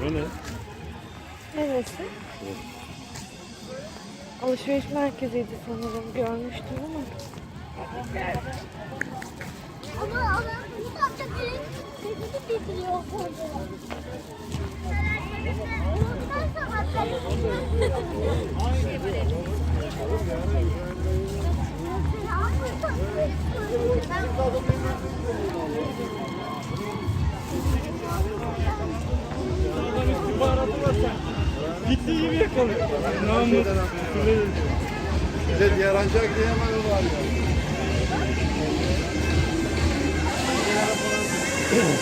Bu ne? Alışveriş merkeziydi sanırım. Görmüştüm ama. Ama ama bu da çakırın sesini bitiriyor sonra Gittiği gibi yakalıyor. Namus. Bir de diğer ancak diyemem var ya. thank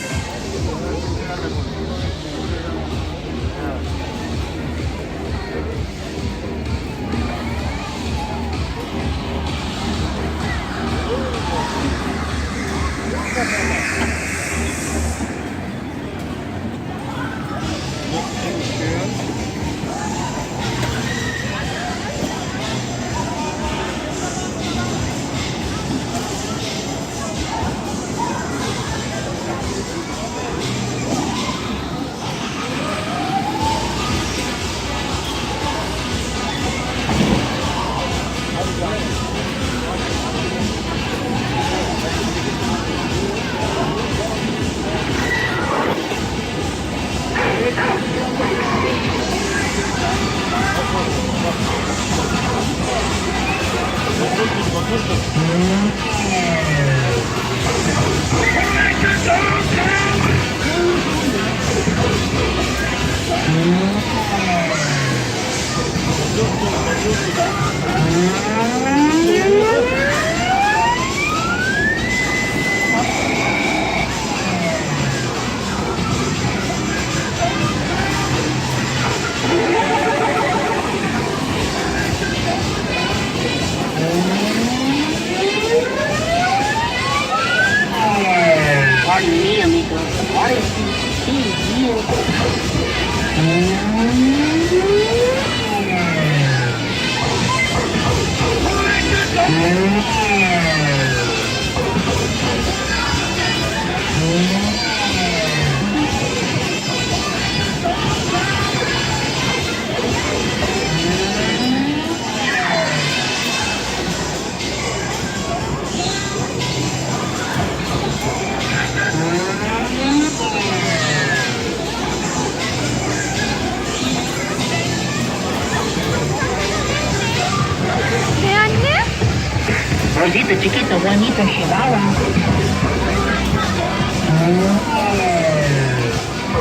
Rosita, chiquito, bonito, chihuahua.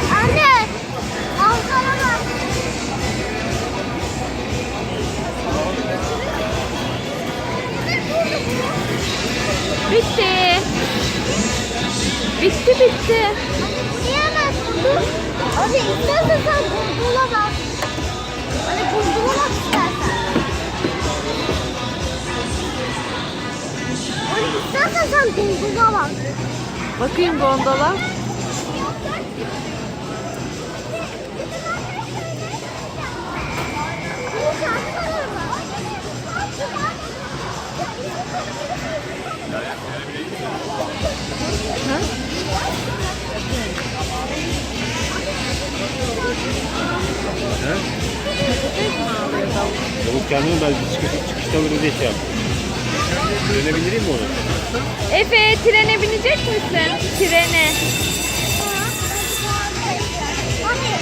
Anne! Ankara bak. Bitti. Bitti bitti. Diyemezsin dur. Hadi istersen sen bak. İstersen sen bulduğuna bak. Bakayım gondola. Çabuk kendini ben çıkış, çıkışta böyle diye şey yaptım. Dönebilir mi onu? Efe trene binecek misin? Trene. Hadi.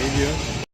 Ne diyor?